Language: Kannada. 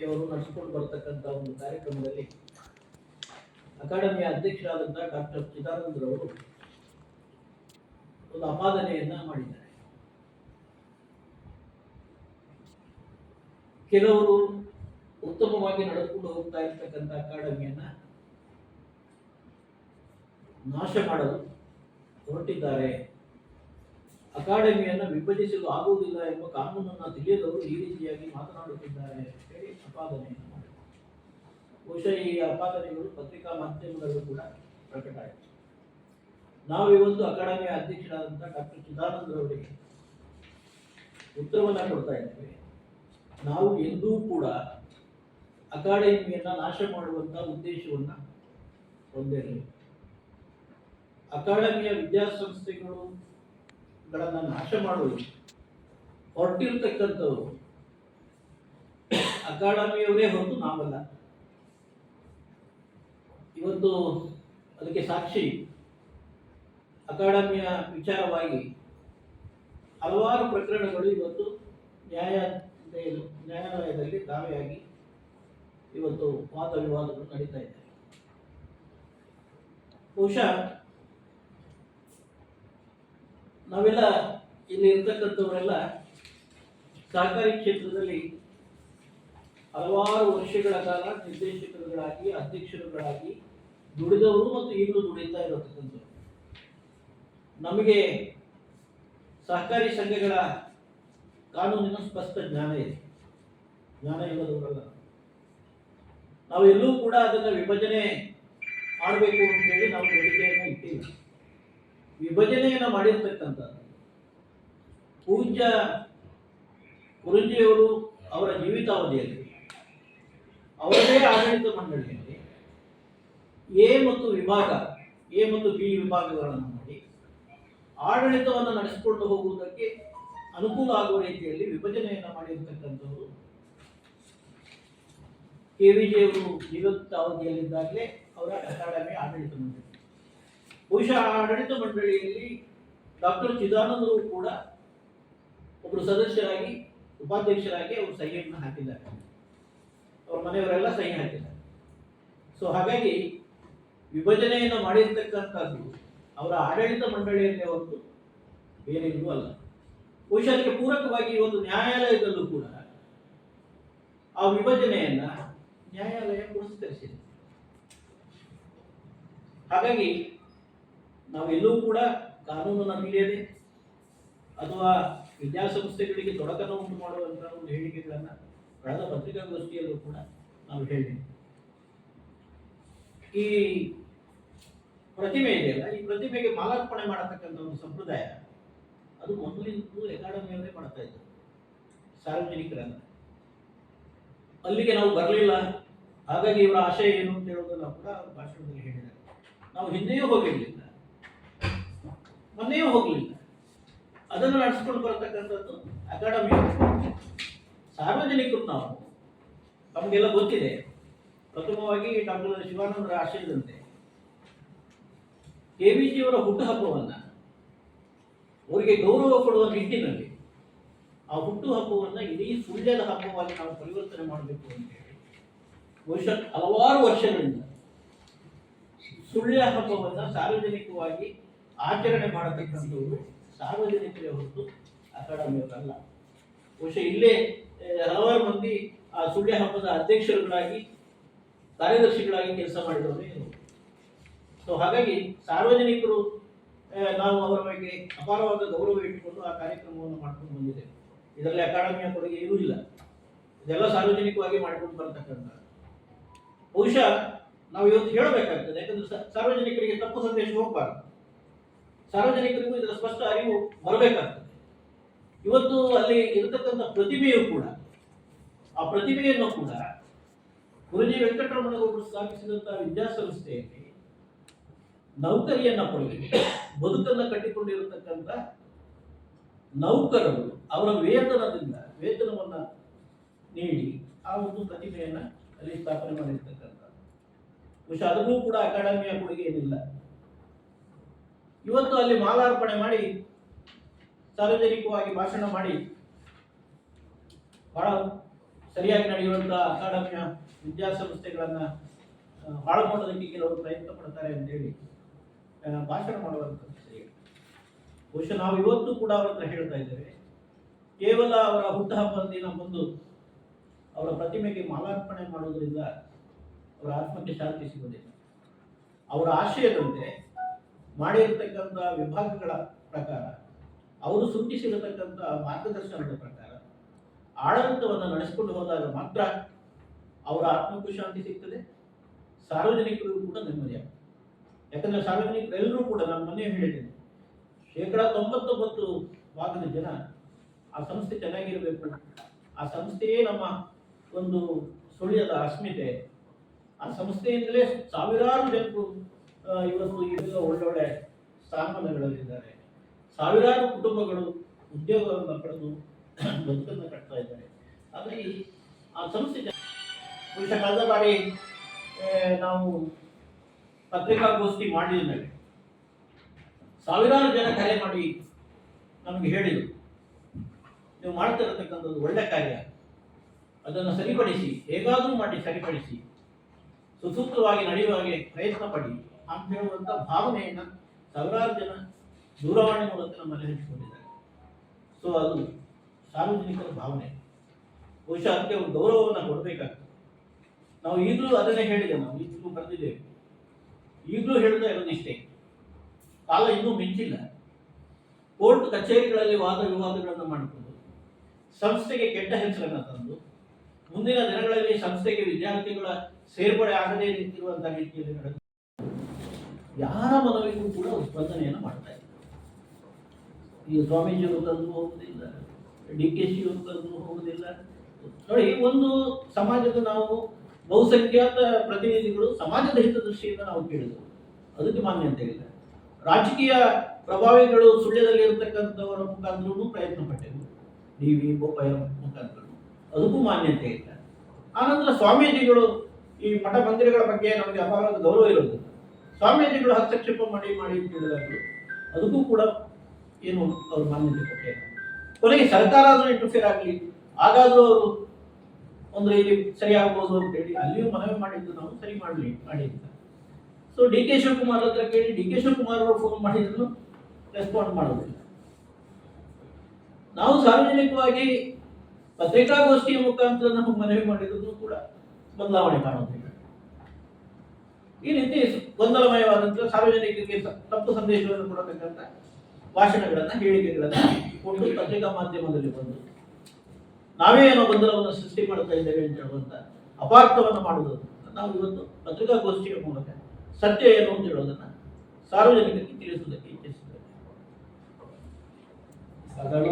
ಇವರು ನಡೆಸಿಕೊಂಡು ಬರ್ತಕ್ಕಂಥ ಒಂದು ಕಾರ್ಯಕ್ರಮದಲ್ಲಿ ಅಕಾಡೆಮಿಯ ಅಧ್ಯಕ್ಷರಾದಂತಹ ಡಾಕ್ಟರ್ ಚಿದಾನಂದರವರು ಒಂದು ಅಪಾದನೆಯನ್ನ ಮಾಡಿದ್ದಾರೆ. ಕೆಲವರು ಉತ್ತಮವಾಗಿ ನಡೆದುಕೊಂಡು ಹೋಗ್ತಾ ಇರ್ತಕ್ಕಂಥ ಅಕಾಡೆಮಿಯನ್ನ ನಾಶ ಮಾಡಲು ಹೊರಟಿದ್ದಾರೆ. ಅಕಾಡೆಮಿಯನ್ನು ವಿಭಜಿಸಲು ಆಗುವುದಿಲ್ಲ ಎಂಬ ಕಾನೂನನ್ನು ತಿಳಿಯದವರು ಈ ರೀತಿಯಾಗಿ ಮಾತನಾಡುತ್ತಿದ್ದಾರೆ ಅಂತ ಹೇಳಿ ಅಪಾದನೆಯನ್ನು ಮಾಡಿದರು ಬಹುಶಃ ಈ ಅಪಾದನೆಗಳು ಪತ್ರಿಕಾ ಮಾಧ್ಯಮದಲ್ಲೂ ಕೂಡ ಪ್ರಕಟ ಆಯಿತು. ನಾವು ಇವತ್ತು ಅಕಾಡೆಮಿಯ ಅಧ್ಯಕ್ಷರಾದಂಥ ಡಾಕ್ಟರ್ ಚಿದಾನಂದರವರಿಗೆ ಉತ್ತರವನ್ನು ಕೊಡ್ತಾ ಇದ್ದೇವೆ. ನಾವು ಎಂದೂ ಕೂಡ ಅಕಾಡೆಮಿಯನ್ನು ನಾಶ ಮಾಡುವಂಥ ಉದ್ದೇಶವನ್ನು ಹೊಂದಿರಲಿಲ್ಲ. ಅಕಾಡೆಮಿಯ ವಿದ್ಯಾಸಂಸ್ಥೆಗಳು ಗಳನ್ನ ನಾಶ ಮಾಡುವುದು ಹೊರಟಿರ್ತಕ್ಕಂಥವ್ರು ಅಕಾಡೆಮಿಯವರೇ ಹೊರತು ನಾವಲ್ಲ. ಇವತ್ತು ಅದಕ್ಕೆ ಸಾಕ್ಷಿ ಅಕಾಡೆಮಿಯ ವಿಚಾರವಾಗಿ ಹಲವಾರು ಪ್ರಕರಣಗಳು ಇವತ್ತು ನ್ಯಾಯ ನ್ಯಾಯಾಲಯದಲ್ಲಿ ದಾವೆಯಾಗಿ ಇವತ್ತು ವಾದ ವಿವಾದಗಳು ನಡೀತಾ ಇದೆ ಬಹುಶಃ ನಾವೆಲ್ಲ ಇಲ್ಲಿ ಇರ್ತಕ್ಕಂಥವರೆಲ್ಲ ಸಹಕಾರಿ ಕ್ಷೇತ್ರದಲ್ಲಿ ಹಲವಾರು ವರ್ಷಗಳ ಕಾಲ ನಿರ್ದೇಶಕರುಗಳಾಗಿ, ಅಧ್ಯಕ್ಷರುಗಳಾಗಿ ದುಡಿದವರು ಮತ್ತು ಈಗಲೂ ದುಡಿತಾ ಇರತಕ್ಕಂಥವ್ರು. ನಮಗೆ ಸಹಕಾರಿ ಸಂಘಗಳ ಕಾನೂನಿನ ಸ್ಪಷ್ಟ ಜ್ಞಾನ ಇದೆ. ಜ್ಞಾನ ಇಲ್ಲದವರಲ್ಲ. ನಾವೆಲ್ಲೂ ಕೂಡ ಅದನ್ನು ವಿಭಜನೆ ಮಾಡಬೇಕು ಅಂತ ಹೇಳಿ ನಾವು ಬೇಡಿಕೆಯನ್ನು ಇಟ್ಟಿಲ್ಲ ವಿಭಜನೆಯನ್ನು ಮಾಡಿರ್ತಕ್ಕಂಥದ್ದು. ಪೂಜ್ಯ ಗುರುಜಿಯವರು ಅವರ ಜೀವಿತಾವಧಿಯಲ್ಲಿ, ಅವರದೇ ಆಡಳಿತ ಮಂಡಳಿಯಲ್ಲಿ ಎ ಮತ್ತು ವಿಭಾಗ, ಎ ಮತ್ತು ಬಿ ವಿಭಾಗಗಳನ್ನು ಮಾಡಿ ಆಡಳಿತವನ್ನು ನಡೆಸಿಕೊಂಡು ಹೋಗುವುದಕ್ಕೆ ಅನುಕೂಲ ಆಗುವ ರೀತಿಯಲ್ಲಿ ವಿಭಜನೆಯನ್ನು ಮಾಡಿರ್ತಕ್ಕಂಥವರು. ಕೆ ವಿ ನಿವೃತ್ತ ಜೀವಿತಾವಧಿಯಲ್ಲಿದ್ದಾಗಲೇ ಅವರ ಅಕಾಡೆಮಿ ಆಡಳಿತ ಮಂಡಳಿ. ಬಹುಶಃ ಆಡಳಿತ ಮಂಡಳಿಯಲ್ಲಿ ಡಾಕ್ಟರ್ ಚಿದಾನಂದರು ಕೂಡ ಒಬ್ಬರು ಸದಸ್ಯರಾಗಿ, ಉಪಾಧ್ಯಕ್ಷರಾಗಿ ಅವರು ಸಹಿಯನ್ನು ಹಾಕಿದ್ದಾರೆ. ಅವ್ರ ಮನೆಯವರೆಲ್ಲ ಸಹಿ ಹಾಕಿದ್ದಾರೆ. ಸೊ ಹಾಗಾಗಿ ವಿಭಜನೆಯನ್ನು ಮಾಡಿರ್ತಕ್ಕಂಥದ್ದು ಅವರ ಆಡಳಿತ ಮಂಡಳಿಯಲ್ಲೇ ಹೊರತು ಬೇರೆಯೂ ಅಲ್ಲ. ಬಹುಶಃ ಅದಕ್ಕೆ ಪೂರಕವಾಗಿ ಒಂದು ನ್ಯಾಯಾಲಯದಲ್ಲೂ ಕೂಡ ಆ ವಿಭಜನೆಯನ್ನ ನ್ಯಾಯಾಲಯ ಪುರಸ್ಕರಿಸಿದೆ. ಹಾಗಾಗಿ ನಾವೆಲ್ಲೂ ಕೂಡ ಕಾನೂನನ್ನು ಮೀರಿಯದೆ ಅಥವಾ ವಿದ್ಯಾಸಂಸ್ಥೆಗಳಿಗೆ ತೊಡಕನ್ನು ಉಂಟು ಮಾಡುವಂತಹ ಒಂದು ಹೇಳಿಕೆಗಳನ್ನು ಕಳೆದ ಪತ್ರಿಕಾಗೋಷ್ಠಿಯಲ್ಲೂ ಕೂಡ ನಾವು ಹೇಳಿದ್ದೇವೆ. ಈ ಪ್ರತಿಮೆ ಇದೆಯಲ್ಲ, ಈ ಪ್ರತಿಮೆಗೆ ಮಾಲಾರ್ಪಣೆ ಮಾಡತಕ್ಕಂಥ ಒಂದು ಸಂಪ್ರದಾಯ, ಅದು ಮೊದಲಿಂದಲೂ ಅಕಾಡೆಮಿಯವರೇ ಮಾಡ್ತಾ ಇದ್ದರು, ಸಾರ್ವಜನಿಕರನ್ನ. ಅಲ್ಲಿಗೆ ನಾವು ಬರಲಿಲ್ಲ, ಹಾಗಾಗಿ ಇವರ ಆಶಯ ಏನು ಅಂತ ಹೇಳೋದನ್ನು ಕೂಡ ಭಾಷಣದಲ್ಲಿ ಹೇಳಿದ್ದಾರೆ ನಾವು ಹಿಂದೆಯೂ ಹೋಗಿರ್ಲಿಲ್ಲ. ಮೊನ್ನೆಯೂ ಹೋಗಲಿಲ್ಲ. ಅದನ್ನು ನಡೆಸ್ಕೊಂಡು ಬರತಕ್ಕಂಥದ್ದು ಅಕಾಡೆಮಿ. ಸಾರ್ವಜನಿಕರು ನಾವು. ನಮಗೆಲ್ಲ ಗೊತ್ತಿದೆ. ಪ್ರಥಮವಾಗಿ ಡಾಕ್ಟರ್ ಶಿವಾನಂದರ ಆಶಯದಂತೆ ಕೆ ವಿ ಜಿಯವರ ಹುಟ್ಟುಹಬ್ಬವನ್ನು ಅವರಿಗೆ ಗೌರವ ಕೊಡುವ ನಿಟ್ಟಿನಲ್ಲಿ ಆ ಹುಟ್ಟು ಹಬ್ಬವನ್ನ ಇಡೀ ಸುಳ್ಯದ ಹಬ್ಬವಾಗಿ ನಾವು ಪರಿವರ್ತನೆ ಮಾಡಬೇಕು ಅಂತ ಹೇಳಿ ಬಹುಶಃ ಹಲವಾರು ವರ್ಷಗಳಿಂದ ಸುಳ್ಯ ಹಬ್ಬವನ್ನು ಸಾರ್ವಜನಿಕವಾಗಿ ಆಚರಣೆ ಮಾಡತಕ್ಕಂಥವರು ಸಾರ್ವಜನಿಕರೇ ಹೊರತು ಅಕಾಡೆಮಿಯವರಲ್ಲ. ಬಹುಶಃ ಇಲ್ಲೇ ಹಲವಾರು ಮಂದಿ ಆ ಸುಳ್ಯ ಹಬ್ಬದ ಅಧ್ಯಕ್ಷರುಗಳಾಗಿ, ಕಾರ್ಯದರ್ಶಿಗಳಾಗಿ ಕೆಲಸ ಮಾಡಿದವರೇ ಸೊ ಹಾಗಾಗಿ ಸಾರ್ವಜನಿಕರು ನಾವು ಅವರ ಬಗ್ಗೆ ಅಪಾರವಾದ ಗೌರವ ಇಟ್ಟುಕೊಂಡು ಆ ಕಾರ್ಯಕ್ರಮವನ್ನು ಮಾಡ್ಕೊಂಡು ಬಂದಿದ್ದೇವೆ ಇದರಲ್ಲಿ ಅಕಾಡೆಮಿಯ ಕೊಡುಗೆ ಇರುವುದಿಲ್ಲ ಇದೆಲ್ಲ ಸಾರ್ವಜನಿಕವಾಗಿ ಮಾಡಿಕೊಂಡು ಬರತಕ್ಕಂಥ ಬಹುಶಃ ನಾವು ಇವತ್ತು ಹೇಳಬೇಕಾಗ್ತದೆ, ಯಾಕಂದ್ರೆ ಸಾರ್ವಜನಿಕರಿಗೆ ತಪ್ಪು ಸಂದೇಶ ಹೋಗಬಾರ್ದು. ಸಾರ್ವಜನಿಕರಿಗೂ ಇದರ ಸ್ಪಷ್ಟ ಅರಿವು ಬರಬೇಕಾಗ್ತದೆ. ಇವತ್ತು ಅಲ್ಲಿ ಇರತಕ್ಕಂಥ ಪ್ರತಿಭೆಯು ಕೂಡ, ಆ ಪ್ರತಿಭೆಯನ್ನು ಕೂಡ ಗುರುಜಿ ವೆಂಕಟರಮಣಗೌಡರು ಸ್ಥಾಪಿಸಿದಂತಹ ವಿದ್ಯಾಸಂಸ್ಥೆಯಲ್ಲಿ ನೌಕರಿಯನ್ನ ಪಡೆದು ಬದುಕನ್ನು ಕಟ್ಟಿಕೊಂಡಿರತಕ್ಕಂಥ ನೌಕರರು ಅವರ ವೇತನದಿಂದ ವೇತನವನ್ನ ನೀಡಿ ಆ ಒಂದು ಪ್ರತಿಭೆಯನ್ನ ಅಲ್ಲಿ ಸ್ಥಾಪನೆ ಮಾಡಿರ್ತಕ್ಕಂಥ ಬಹುಶಃ ಅದಕ್ಕೂ ಕೂಡ ಅಕಾಡೆಮಿಯ ಕೊಡುಗೆ ಏನಿಲ್ಲ. ಇವತ್ತು ಅಲ್ಲಿ ಮಾಲಾರ್ಪಣೆ ಮಾಡಿ ಸಾರ್ವಜನಿಕವಾಗಿ ಭಾಷಣ ಮಾಡಿ ಬಹಳ ಸರಿಯಾಗಿ ನಡೆಯುವಂತಹ ಅಕಾಡೆಮಿಯ ವಿದ್ಯಾಸಂಸ್ಥೆಗಳನ್ನ ಆ, ಹಾಳು ಮಾಡೋದಕ್ಕೆ ಕೆಲವರು ಪ್ರಯತ್ನ ಪಡ್ತಾರೆ ಅಂತೇಳಿ ಭಾಷಣ ಮಾಡುವಂತ ಬಹುಶಃ ನಾವು ಇವತ್ತು ಕೂಡ ಅವ್ರ ಹೇಳ್ತಾ ಇದ್ದೇವೆ. ಕೇವಲ ಅವರ ಹುಟ್ಟುಹಬ್ಬದ ದಿನ ಬಂದು ಅವರ ಪ್ರತಿಮೆಗೆ ಮಾಲಾರ್ಪಣೆ ಮಾಡುವುದರಿಂದ ಅವರ ಆತ್ಮಕ್ಕೆ ಶಾಂತಿ ಸಿಗುವುದಿಲ್ಲ. ಅವರ ಆಶಯದಂತೆ ಮಾಡಿರ್ತಕ್ಕಂಥ ವಿಭಾಗಗಳ ಪ್ರಕಾರ, ಅವರು ಸೂಚಿಸಿರತಕ್ಕಂಥ ಮಾರ್ಗದರ್ಶನದ ಪ್ರಕಾರ, ಆಡಳಿತವನ್ನು ನಡೆಸಿಕೊಂಡು ಹೋದಾಗ ಮಾತ್ರ ಅವರ ಆತ್ಮಕ್ಕೂ ಶಾಂತಿ ಸಿಗ್ತದೆ ಸಾರ್ವಜನಿಕರಿಗೂ ಕೂಡ ನೆಮ್ಮದಿಯಾಗ್ತದೆ ಯಾಕಂದ್ರೆ ಸಾರ್ವಜನಿಕರೆಲ್ಲರೂ ಕೂಡ ನಾನು ಮೊನ್ನೆ ಹೇಳಿದ್ದೇನೆ, ಶೇಕಡ ತೊಂಬತ್ತೊಂಬತ್ತು ಭಾಗದ ಜನ ಆ ಸಂಸ್ಥೆ ಚೆನ್ನಾಗಿರಬೇಕು ಆ ಸಂಸ್ಥೆಯೇ ನಮ್ಮ ಒಂದು ಸುಳ್ಯದ ಅಸ್ಮಿತೆ. ಆ ಸಂಸ್ಥೆಯಿಂದಲೇ ಸಾವಿರಾರು ಜನರು ಇವತ್ತು ಸ್ಥಾನಮಾನಗಳಲ್ಲಿದ್ದಾರೆ ಸಾವಿರಾರು ಕುಟುಂಬಗಳು ಉದ್ಯೋಗವನ್ನು ಪಡೆದು ಬದುಕನ್ನು ಕಟ್ತಾ ಇದ್ದಾರೆ. ಆದರೆ ಆ ಸಂಸ್ಥೆ ಬಹುಶಃ ಕಳೆದ ಬಾರಿ ನಾವು ಪತ್ರಿಕಾಗೋಷ್ಠಿ ಮಾಡಿದ ಮೇಲೆ ಸಾವಿರಾರು ಜನ ಕರೆ ಮಾಡಿ ನಮಗೆ ಹೇಳಿದರು. ನೀವು ಮಾಡ್ತಿರತಕ್ಕಂಥದ್ದು ಒಳ್ಳೆ ಕಾರ್ಯ. ಅದನ್ನು ಸರಿಪಡಿಸಿ, ಹೇಗಾದರೂ ಮಾಡಿ ಸರಿಪಡಿಸಿ, ಸುಸೂತ್ರವಾಗಿ ನಡೆಯುವ ಹಾಗೆ ಪ್ರಯತ್ನ ಪಡಿ ಅಂತ ಹೇಳುವಂಥ ಭಾವನೆಯನ್ನು ಸಾವಿರಾರು ಜನ ದೂರವಾಣಿ ಮೂಲಕ ನಮ್ಮಲ್ಲಿ ಹಂಚಿಕೊಂಡಿದ್ದಾರೆ. ಸೊ ಅದು ಸಾರ್ವಜನಿಕರ ಭಾವನೆ. ಬಹುಶಃ ಅದಕ್ಕೆ ಒಂದು ಗೌರವವನ್ನು ಕೊಡಬೇಕಾಗ್ತದೆ. ನಾವು ಈಗಲೂ ಅದನ್ನೇ ಹೇಳಿದೆ, ನಾವು ಈಗಲೂ ಬರೆದಿದ್ದೇವೆ. ಈಗಲೂ ಹೇಳ್ತಾ ಇರೋದಿಷ್ಟೇ ಕಾಲ ಇನ್ನೂ ಮಿಂಚಿಲ್ಲ. ಕೋರ್ಟ್ ಕಚೇರಿಗಳಲ್ಲಿ ವಾದ ವಿವಾದಗಳನ್ನು ಮಾಡಿಕೊಂಡು ಸಂಸ್ಥೆಗೆ ಕೆಟ್ಟ ಹೆಸರನ್ನು ತಂದು ಮುಂದಿನ ದಿನಗಳಲ್ಲಿ ಸಂಸ್ಥೆಗೆ ವಿದ್ಯಾರ್ಥಿಗಳ ಸೇರ್ಪಡೆ ಆಗದೇ ನಿಂತಿರುವಂತಹ ರೀತಿಯಲ್ಲಿ ನಡೆದು ಯಾರ ಮನವಿಗೂ ಕೂಡ ಸ್ಪಂದನೆಯನ್ನು ಮಾಡ್ತಾ ಇದ್ದಾರೆ. ಈ ಸ್ವಾಮೀಜಿಯವರು ತಂದು ಹೋಗುವುದಿಲ್ಲ ಡಿ ಕೆ ಶಿ ಅವರು ತಂದು ಹೋಗುವುದಿಲ್ಲ. ನೋಡಿ ಒಂದು ಸಮಾಜದ ನಾವು ಬಹುಸಂಖ್ಯಾತ ಪ್ರತಿನಿಧಿಗಳು ಸಮಾಜದ ಹಿತದೃಷ್ಟಿಯಿಂದ ನಾವು ಕೇಳಿದೆವು. ಅದಕ್ಕೆ ಮಾನ್ಯತೆ ಇಲ್ಲ ರಾಜಕೀಯ ಪ್ರಭಾವಿಗಳು ಸುಳ್ಯದಲ್ಲಿ ಇರತಕ್ಕಂಥವರ ಮುಖಾಂತರೂ ಪ್ರಯತ್ನ ಪಟ್ಟೆವು. ಡಿ ವಿ ಬೋಪಯ್ಯ ಮುಖಾಂತರ ಅದಕ್ಕೂ ಮಾನ್ಯತೆ ಇಲ್ಲ ಆನಂತರ ಸ್ವಾಮೀಜಿಗಳು ಈ ಮಠ ಮಂದಿರಗಳ ಬಗ್ಗೆ ನಮಗೆ ಅಪಾರ ಗೌರವ ಇರೋದಿಲ್ಲ ಸ್ವಾಮೀಜಿಗಳು ಹಸ್ತಕ್ಷೇಪ ಮಾಡಿ ಮಾಡಿ ಅಂತ ಅದಕ್ಕೂ ಕೂಡ ಏನು ಅವ್ರ ಮಾನ್ಯತೆ ಕೊಟ್ಟೆ ಕೊನೆಗೆ ಸರ್ಕಾರ ಆದರೂ ಇಂಟರ್ಫಿಯರ್ ಆಗಲಿ, ಹಾಗಾದರೂ ಅವರು ಒಂದು ರೀತಿ ಸರಿಯಾಗಬಹುದು ಅಂತ ಹೇಳಿ ಅಲ್ಲಿಯೂ ಮನವಿ ಮಾಡಿದ್ದು ನಾವು ಸರಿ ಮಾಡಲಿ ಮಾಡಿ ಅಂತ ಸೊ ಡಿ ಕೆ ಶಿವಕುಮಾರ್ ಹತ್ರ ಕೇಳಿ, ಡಿ ಕೆ ಶಿವಕುಮಾರ್ ಅವರು ಫೋನ್ ಮಾಡಿದ್ರು ರೆಸ್ಪಾಂಡ್ ಮಾಡೋದಿಲ್ಲ. ನಾವು ಸಾರ್ವಜನಿಕವಾಗಿ ಪತ್ರಿಕಾಗೋಷ್ಠಿಯ ಮುಖಾಂತರ ನಾವು ಮನವಿ ಮಾಡಿದ್ರು ಕೂಡ ಬದಲಾವಣೆ ಕಾಣುವುದಿಲ್ಲ. ಈ ರೀತಿ ಗೊಂದಲಮಯವಾದಂತಹ ಸಾರ್ವಜನಿಕರಿಗೆ ತಪ್ಪು ಸಂದೇಶವನ್ನು ಕೊಡತಕ್ಕಂಥ ಭಾಷಣಗಳನ್ನ, ಹೇಳಿಕೆಗಳನ್ನ ಕೊಟ್ಟು ಪತ್ರಿಕಾ ಮಾಧ್ಯಮದಲ್ಲಿ ಬಂದು ನಾವೇ ಏನೋ ಗೊಂದಲವನ್ನು ಸೃಷ್ಟಿ ಮಾಡ್ತಾ ಇದ್ದೇವೆ ಅಂತ ಹೇಳುವಂತ ಅಪಾರ್ಥವನ್ನು ಮಾಡುವುದು ನಾವು ಇವತ್ತು ಪತ್ರಿಕಾಗೋಷ್ಠಿಯ ಮೂಲಕ ಸತ್ಯ ಏನು ಅಂತ ಹೇಳೋದನ್ನ ಸಾರ್ವಜನಿಕರಿಗೆ ತಿಳಿಸುವುದಕ್ಕೆ ಸಾಧಾರಣ